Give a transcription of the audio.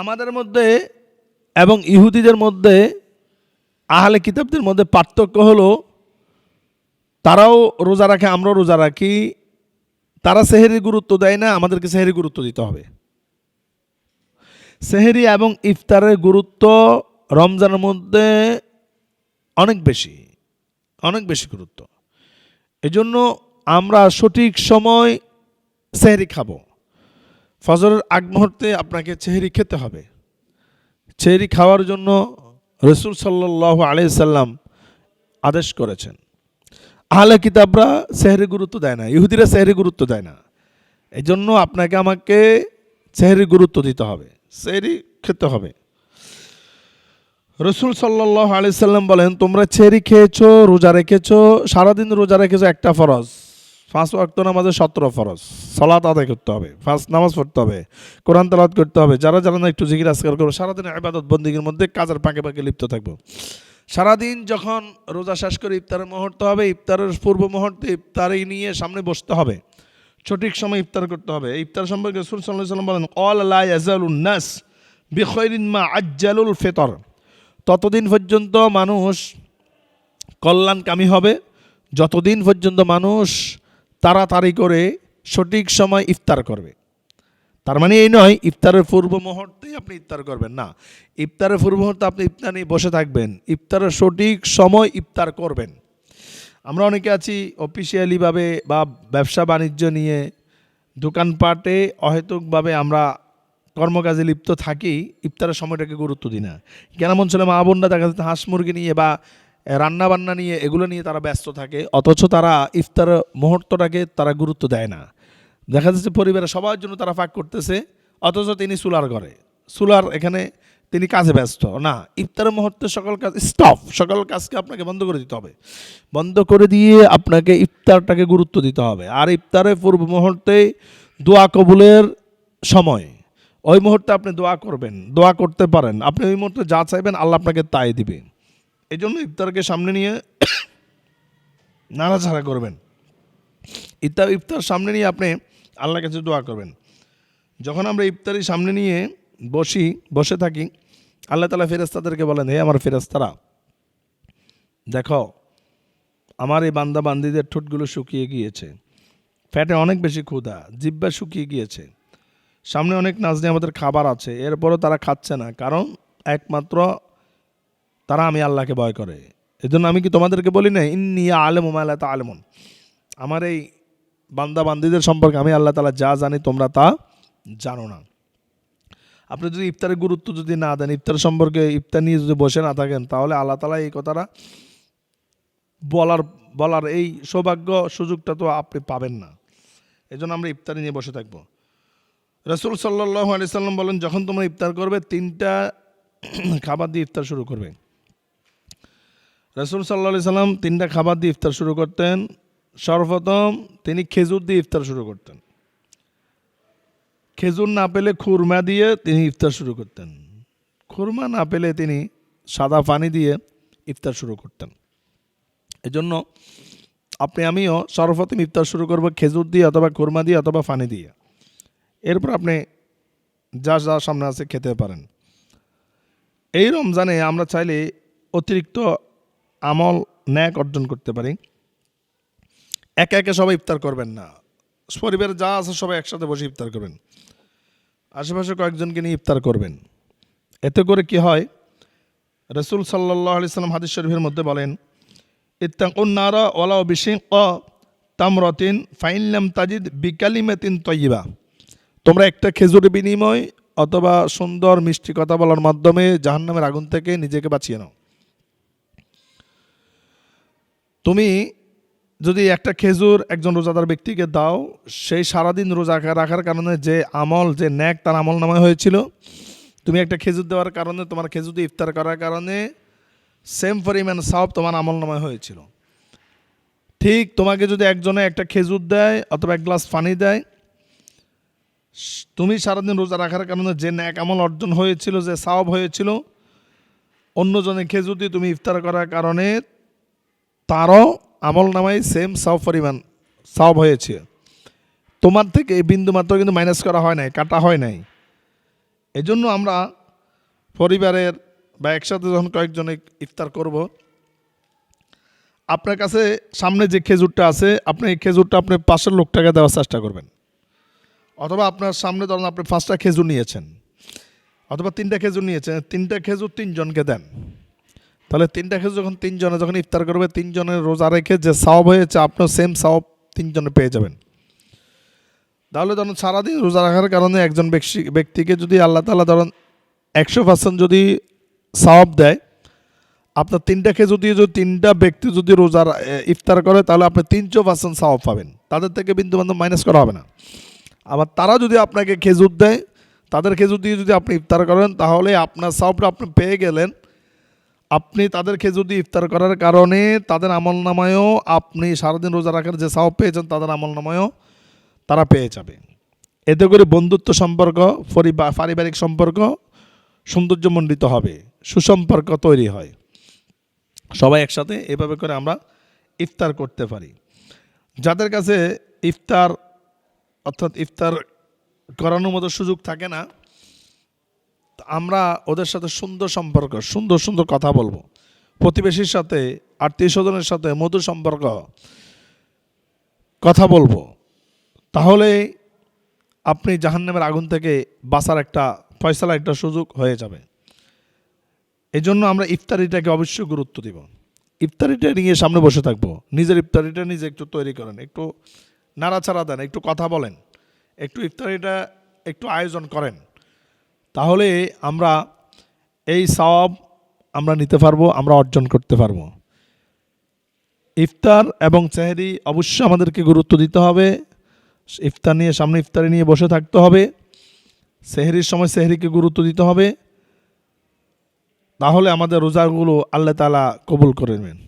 আমাদের মধ্যে এবং ইহুদিদের মধ্যে, আহলে কিতাবদের মধ্যে পার্থক্য হলো, তারাও রোজা রাখে, আমরাও রোজা রাখি। তারা সেহেরি গুরুত্ব দেয় না, আমাদেরকে সেহেরি গুরুত্ব দিতে হবে। সেহেরি এবং ইফতারের গুরুত্ব রমজানের মধ্যে অনেক বেশি অনেক বেশি গুরুত্ব। এজন্য আমরা সঠিক সময় সেহেরি খাব। ফজরের আগ মুহূর্তে আপনাকে চেহারি খেতে হবে। চেহারি খাওয়ার জন্য রসুল সাল্লাহ আলিয়াল্লাম আদেশ করেছেন। আহলে কিতাবরা সেহরি গুরুত্ব দেয় না, ইহুদিরা সেহরি গুরুত্ব দেয় না। এই জন্য আপনাকে আমাকে সেহরি গুরুত্ব দিতে হবে সেহরি খেতে হবে। রসুল সাল্লাহ আলিয়াল্লাম বলেন, তোমরা চেরি খেয়েছো, রোজা রেখেছো, সারাদিন রোজা রেখেছো, একটা ফরজ। পাঁচ ওয়াক্ত নামাজে সতেরো ফরজ সলাত আদায় করতে হবে, ফার্স্ট নামাজ পড়তে হবে, কোরআন তালাত করতে হবে, যারা যারা না একটু জিকির আসকার করব সারাদিন আবাদত বন্দীগীর মধ্যে কাজের পাঁকে পাঁকে লিপ্ত থাকব। সারাদিন যখন রোজা শেষ করে ইফতারের মুহূর্ত হবে, ইফতারের পূর্ব মুহূর্তে ইফতারি নিয়ে সামনে বসতে হবে। সঠিক সময় ইফতার করতে হবে। ইফতার সম্পর্কে সাল্লাম বলেন, অল আল্লাহ আজালুন নাস বিখৈরিন মা আজ্জালুল ফেতর। ততদিন পর্যন্ত মানুষ কল্যাণকামী হবে, যতদিন পর্যন্ত মানুষ তাড়াতাড়ি করে সঠিক সময় ইফতার করবে। তার মানে এই নয়, ইফতারের পূর্ব মুহূর্তেই আপনি ইফতার করবেন। না, ইফতারের পূর্ব মুহূর্তে আপনি ইফতার নিয়ে বসে থাকবেন। ইফতারের সঠিক সময় ইফতার করবেন। আমরা অনেকে আছি অফিসিয়ালিভাবে বা ব্যবসা বাণিজ্য নিয়ে দোকানপাটে অহেতুকভাবে আমরা কর্মকাজে লিপ্ত থাকি, ইফতারের সময়টাকে গুরুত্ব দিই না। কেন মন ছিল? মা বোনরা দেখা যাচ্ছে হাঁস মুরগি নিয়ে বা রান্না বান্না নিয়ে, এগুলো নিয়ে তারা ব্যস্ত থাকে, অথচ তারা ইফতার মুহূর্তটাকে তারা গুরুত্ব দেয় না। দেখা যাচ্ছে পরিবারের সবার জন্য তারা ফাঁক করতেছে, অথচ তিনি সুলার ঘরে। সুলার এখানে তিনি কাজে ব্যস্ত। না ইফতারের মুহূর্তে সকল কাজ, স্টপ! সকল কাজকে আপনাকে বন্ধ করে দিতে হবে। বন্ধ করে দিয়ে আপনাকে ইফতারটাকে গুরুত্ব দিতে হবে। আর ইফতারের পূর্ব মুহূর্তে দোয়া কবুলের সময়। ওই মুহূর্তে আপনি দোয়া করবেন, দোয়া করতে পারেন। আপনি ওই মুহূর্তে যা চাইবেন আল্লাহ আপনাকে তাই দিবে। এই জন্য ইফতারকে সামনে নিয়ে নাড়াচাড়া করবেন। ইফতার ইফতার সামনে নিয়ে আপনি আল্লাহর কাছে দোয়া করবেন। যখন আমরা ইফতারি সামনে নিয়ে বসি, বসে থাকি, আল্লাহ তালা ফেরেস্তাদেরকে বলেন, হে আমার ফেরেস্তারা দেখো, আমার এই বান্দা বান্দিদের ঠোঁটগুলো শুকিয়ে গিয়েছে। ফ্যাটে অনেক বেশি ক্ষুধা, জিব্বা শুকিয়ে গিয়েছে। সামনে অনেক নাজনি আমাদের খাবার আছে, এরপরও তারা খাচ্ছে না। কারণ একমাত্র তারা আমি আল্লাহকে ভয় করে। এজন্য আমি কি তোমাদেরকে বলি না ইন্নি আলেম আল্লাহ তা আলেমন আমার এই বান্দা বান্দিদের সম্পর্কে আমি আল্লাহ তালা যা জানি তোমরা তা জানো না। আপনি যদি ইফতারের গুরুত্ব যদি না দেন, ইফতার সম্পর্কে ইফতার নিয়ে যদি বসে না থাকেন, তাহলে আল্লাহ তালা এই কথাটা বলার বলার এই সৌভাগ্য সুযোগটা তো আপনি পাবেন না। এই জন্য আমরা ইফতারি নিয়ে বসে থাকব। রসুল সাল্লাহ আলি সাল্লাম বলেন, যখন তোমরা ইফতার করবে, তিনটা খাবার দিয়ে ইফতার শুরু করবে। রসুল সাল্লা সাল্লাম তিনটা খাবার দিয়ে ইফতার শুরু করতেন। সর্বপ্রথম তিনি খেজুর দিয়ে ইফতার শুরু করতেন। খেজুর না পেলে খুরমা দিয়ে তিনি ইফতার শুরু করতেন। খুরমা না পেলে তিনি সাদা পানি দিয়ে ইফতার শুরু করতেন। এজন্য আপনি আমিও সর্বপ্রথম ইফতার শুরু করব খেজুর দিয়ে অথবা খুরমা দিয়ে অথবা পানি দিয়ে। এরপর আপনি যা যা সামনে আছে খেতে পারেন। এই রমজানে আমরা চাইলে অতিরিক্ত আমল, ন্যাক অর্জন করতে পারি। একে একে সবাই ইফতার করবেন না। পরিবারে যা আছে সবাই একসাথে বসে ইফতার করবেন। আশেপাশে কয়েকজনকে নিয়ে ইফতার করবেন। এতে করে কি হয়? রসুল সাল্লাহ আলি সাল্লাম হাদিস শরীফের মধ্যে বলেন ইত্তাকুন্নারা ওলা বিশিং অ তামরতিন ফাইনলাম তাজিদ বিকালিমেতিন তৈবা তোমরা একটা খেজুরের বিনিময় অথবা সুন্দর মিষ্টি কথা বলার মাধ্যমে জাহান্নামের আগুন থেকে নিজেকে বাঁচিয়ে নাও। তুমি যদি একটা খেজুর একজন রোজাদার ব্যক্তিকে দাও, সেই সারাদিন রোজা রাখার কারণে যে আমল, যে ন্যাক তার আমল নামায় হয়েছিল, তুমি একটা খেজুর দেওয়ার কারণে, তোমার খেজুর ইফতার করার কারণে সেম পরিমাণ সব তোমার আমল নামায় হয়েছিল। ঠিক তোমাকে যদি একজনে একটা খেজুর দেয় অথবা এক গ্লাস পানি দেয়, তুমি সারাদিন রোজা রাখার কারণে যে ন্যাক আমল অর্জন হয়েছিল, যে সাওয়াব হয়েছিল অন্যজনে খেজুর দিয়ে তুমি ইফতার করার কারণে তারও আমল নামাই সেম সাও পরিমাণ সাওব হয়েছে। তোমার থেকে এই বিন্দু মাত্র কিন্তু মাইনাস করা হয় নাই, কাটা হয় নাই। এই জন্য আমরা পরিবারের বা একসাথে যখন কয়েকজন ইফতার করব, আপনার কাছে সামনে যে খেজুরটা আছে, আপনি এই খেজুরটা আপনি পাশের লোকটাকে দেওয়ার চেষ্টা করবেন। অথবা আপনার সামনে ধরুন আপনি পাঁচটা খেজুর নিয়েছেন, অথবা তিনটা খেজুর নিয়েছেন, তিনটা খেজুর তিনজনকে দেন। তাহলে তিনটা খেজুর যখন তিনজনে, যখন ইফতার করবে, তিনজনের রোজা রেখে যে সাওয়াব হয়েছে, আপনার সেম সাওয়াব তিনজনে পেয়ে যাবেন। তাহলে ধরুন সারাদিন রোজা রাখার কারণে একজন ব্যক্তি, ব্যক্তিকে যদি আল্লাহ তালা ধরুন একশো পার্সেন্ট যদি সাওয়াব দেয়, আপনার তিনটা খেজুর দিয়ে যদি তিনটা ব্যক্তি যদি রোজা ইফতার করে, তাহলে আপনি তিনশো পার্সেন্ট সাওয়াব পাবেন। তাদের থেকে বিন্দু বান্ধব মাইনাস করা হবে না। আবার তারা যদি আপনাকে খেজুর দেয়, তাদের খেজুর দিয়ে যদি আপনি ইফতার করেন, তাহলে আপনার সাওয়াবটা আপনি পেয়ে গেলেন আপনি তাদের খেজুর দিয়ে ইফতার করার কারণে তাদের আমল নামায়ও আপনি সারাদিন রোজা রাখার যে সাওয়াব পেয়েছেন, তাদের আমল নামায়ও তারা পেয়ে যাবে। এতে করে বন্ধুত্ব সম্পর্ক পরিবার পারিবারিক সম্পর্ক সৌন্দর্যমণ্ডিত হবে, সুসম্পর্ক তৈরি হয়। সবাই একসাথে এভাবে করে আমরা ইফতার করতে পারি। যাদের কাছে ইফতার অর্থাৎ ইফতার করানোর মতো সুযোগ থাকে না আমরা ওদের সাথে সুন্দর সম্পর্ক, সুন্দর সুন্দর কথা বলব। প্রতিবেশীর সাথে, আত্মীয় স্বজনের সাথে মধুর সম্পর্ক কথা বলব। তাহলে আপনি জাহান্নামের আগুন থেকে বাঁচার একটা ফয়সালা, একটা সুযোগ হয়ে যাবে। এই জন্য আমরা ইফতারিটাকে অবশ্যই গুরুত্ব দিব। ইফতারিটা নিয়ে সামনে বসে থাকব। নিজের ইফতারিটা নিজে একটু তৈরি করেন, একটু নাড়াচাড়া দেন, একটু কথা বলেন, একটু ইফতারিটা একটু আয়োজন করেন। তাহলে আমরা এই সব আমরা নিতে পারব, আমরা অর্জন করতে পারব। ইফতার এবং সেহরি অবশ্যই আমাদেরকে গুরুত্ব দিতে হবে। ইফতার নিয়ে, সামনে ইফতারি নিয়ে বসে থাকতে হবে। সেহরির সময় সেহরিকে গুরুত্ব দিতে হবে। তাহলে আমাদের রোজাগুলো আল্লাহ তালা কবুল করে নেবেন।